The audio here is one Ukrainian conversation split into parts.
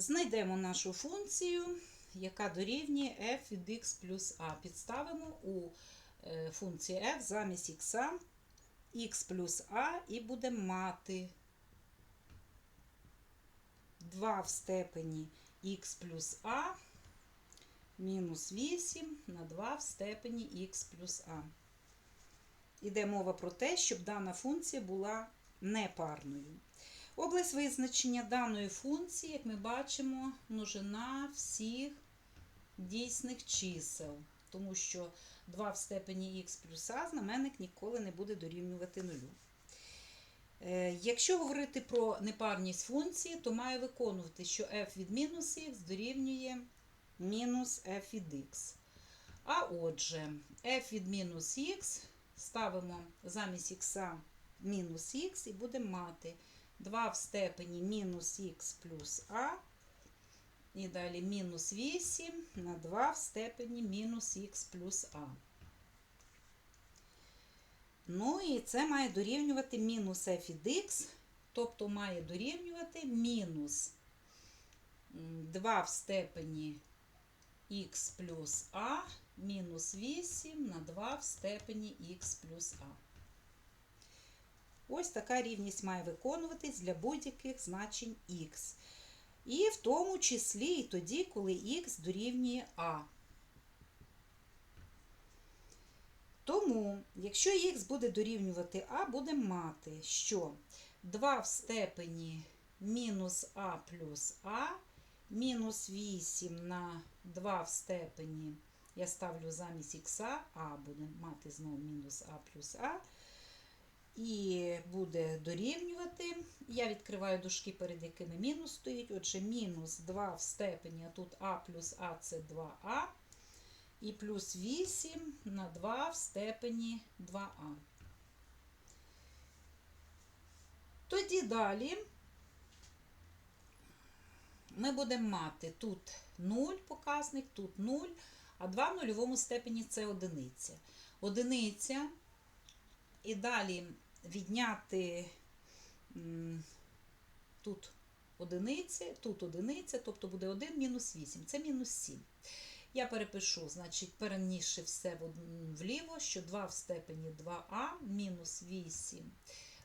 Знайдемо нашу функцію, яка дорівнює f від x плюс a. Підставимо у е, функції f замість x x плюс a і будемо мати 2 в степені x плюс a мінус 8 на 2 в степені x плюс a. Іде мова про те, щоб дана функція була непарною. Область визначення даної функції, як ми бачимо, множина всіх дійсних чисел, тому що 2 в степені х плюс а знаменник ніколи не буде дорівнювати нулю. Е, Якщо говорити про непарність функції, то має виконувати, що f від мінус х дорівнює мінус f від x. А отже, f від мінус х ставимо замість х мінус х і будемо мати 2 в степені мінус х плюс а. І далі мінус 8 на 2 в степені мінус х плюс а. Ну і це має дорівнювати мінус f від х, тобто має дорівнювати мінус 2 в степені х плюс а мінус 8 на 2 в степені х плюс а. Ось така рівність має виконуватись для будь-яких значень х. І в тому числі і тоді, коли х дорівнює а. Тому, якщо х буде дорівнювати а, будемо мати, що 2 в степені мінус а плюс а, мінус 8 на 2 в степені, я ставлю замість х, а будемо мати знову мінус а плюс а. І буде дорівнювати. Я відкриваю дужки, перед якими мінус стоїть. Отже, мінус 2 в степені, а тут а плюс а це 2а. І плюс 8 на 2 в степені 2а. Тоді далі ми будемо мати тут 0 показник, тут 0, а 2 в нульовому степені це одиниця. Одиниця. І далі відняти тут одиниця, тут одиниця, тобто буде 1 мінус 8, це мінус 7. Я перепишу, значить, перенісши все вліво, що 2 в степені 2а, мінус 8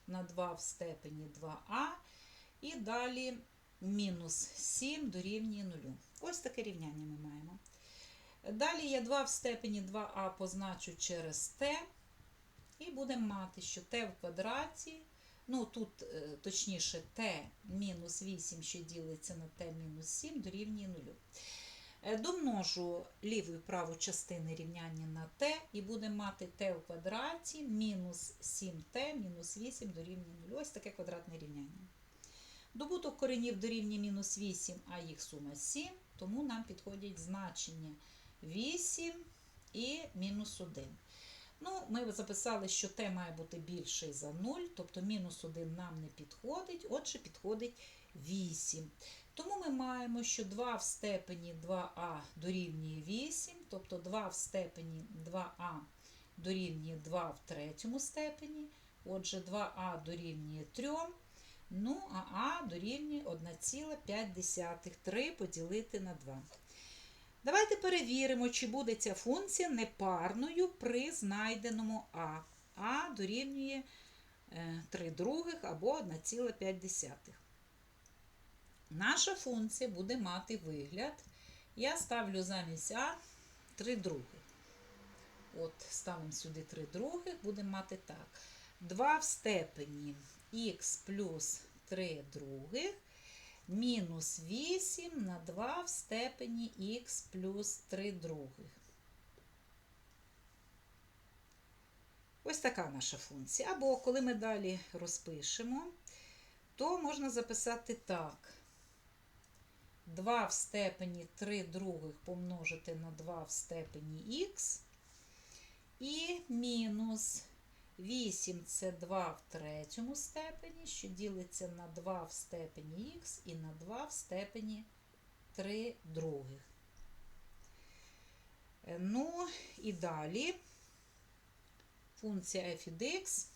на 2 в степені 2а, і далі мінус 7 дорівнює 0. Ось таке рівняння ми маємо. Далі я 2 в степені 2а позначу через t. І будемо мати, що t в квадраті, ну тут, е, точніше, t мінус 8, що ділиться на t мінус 7, дорівнює 0. Е, Домножу ліву і праву частини рівняння на t, і будемо мати t в квадраті мінус 7t мінус 8 дорівнює 0. Ось таке квадратне рівняння. Добуток коренів дорівнює мінус 8, а їх сума 7, тому нам підходять значення 8 і мінус 1. Ну, Ми записали, що t має бути більший за 0, тобто мінус 1 нам не підходить, отже, підходить 8. Тому ми маємо, що 2 в степені 2а дорівнює 8, тобто 2 в степені 2а дорівнює 2 в третьому степені. Отже, 2а дорівнює 3. Ну, а а дорівнює 1,5 3 поділити на 2. Давайте перевіримо, чи буде ця функція непарною при знайденому А. А дорівнює 3 других або 1,5. Наша функція буде мати вигляд. Я ставлю замість А 3 других. От, ставимо сюди 3 других, будемо мати так. 2 в степені х плюс 3 других мінус 8 на 2 в степені х плюс 3 других. Ось така наша функція. Або коли ми далі розпишемо, то можна записати так. 2 в степені 3 других помножити на 2 в степені х і мінус 8 це 2 в третьому степені, що ділиться на 2 в степені х і на 2 в степені 3 других. Е, Ну, і далі функція f від x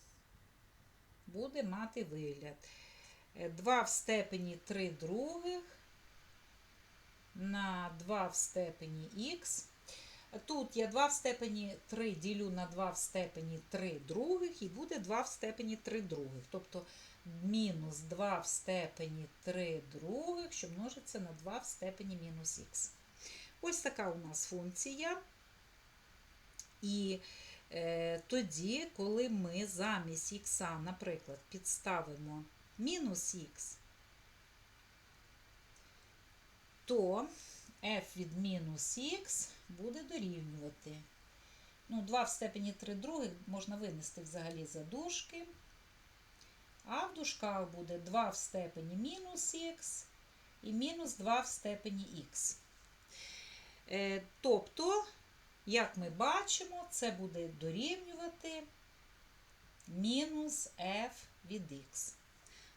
буде мати вигляд. 2 в степені 3 других на 2 в степені х. Тут я 2 в степені 3 ділю на 2 в степені 3 других і буде 2 в степені 3 других. Тобто мінус 2 в степені 3 других, що множиться на 2 в степені мінус х. Ось така у нас функція. І е, тоді, коли ми замість х, наприклад, підставимо мінус х, то f від мінус х буде дорівнювати. Ну, 2 в степені 3 других можна винести взагалі за дужки. А в дужках буде 2 в степені мінус х і мінус 2 в степені х. Е, тобто, як ми бачимо, це буде дорівнювати мінус f від х.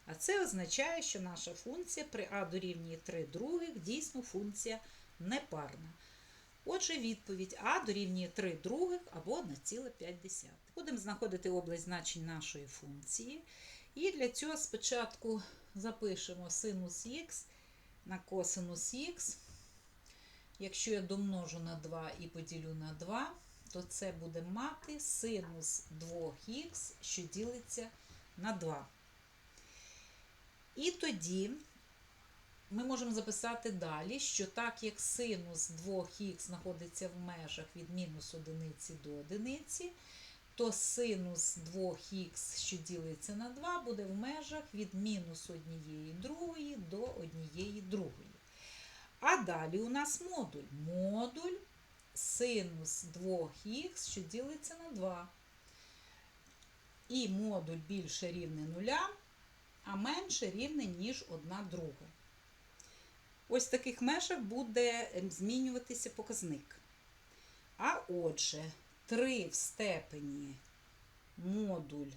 А це означає, що наша функція при а дорівнює 3 других дійсно функція непарна. Отже, відповідь А дорівнює 3 других або 1,5. Будемо знаходити область значень нашої функції. І для цього спочатку запишемо синус х на косинус х. Якщо я домножу на 2 і поділю на 2, то це буде мати синус 2х, що ділиться на 2. І тоді ми можемо записати далі, що так як синус 2х знаходиться в межах від мінус 1 до 1, то синус 2х, що ділиться на 2, буде в межах від мінус 1 другої до 1 другої. А далі у нас модуль. Модуль синус 2х, що ділиться на 2. І модуль більше рівне нуля, а менше рівне, ніж 1 друга. Ось в таких межах буде ем, змінюватися показник. А отже, 3 в степені модуль,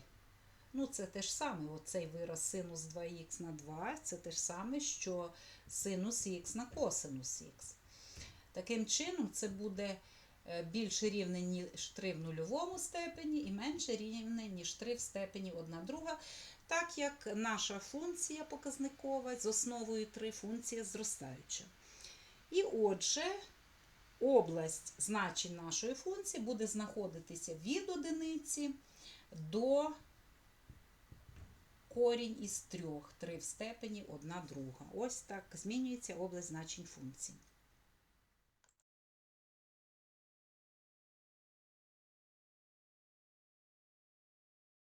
ну це те ж саме, оцей вираз синус 2х на 2, це те ж саме, що синус х на косинус х. Таким чином, це буде більше рівне, ніж 3 в нульовому степені, і менше рівне, ніж 3 в степені 1 друга, так як наша функція показникова з основою 3 функція зростаюча. І отже, область значень нашої функції буде знаходитися від одиниці до корінь із трьох, 3 в степені 1 друга. Ось так змінюється область значень функції.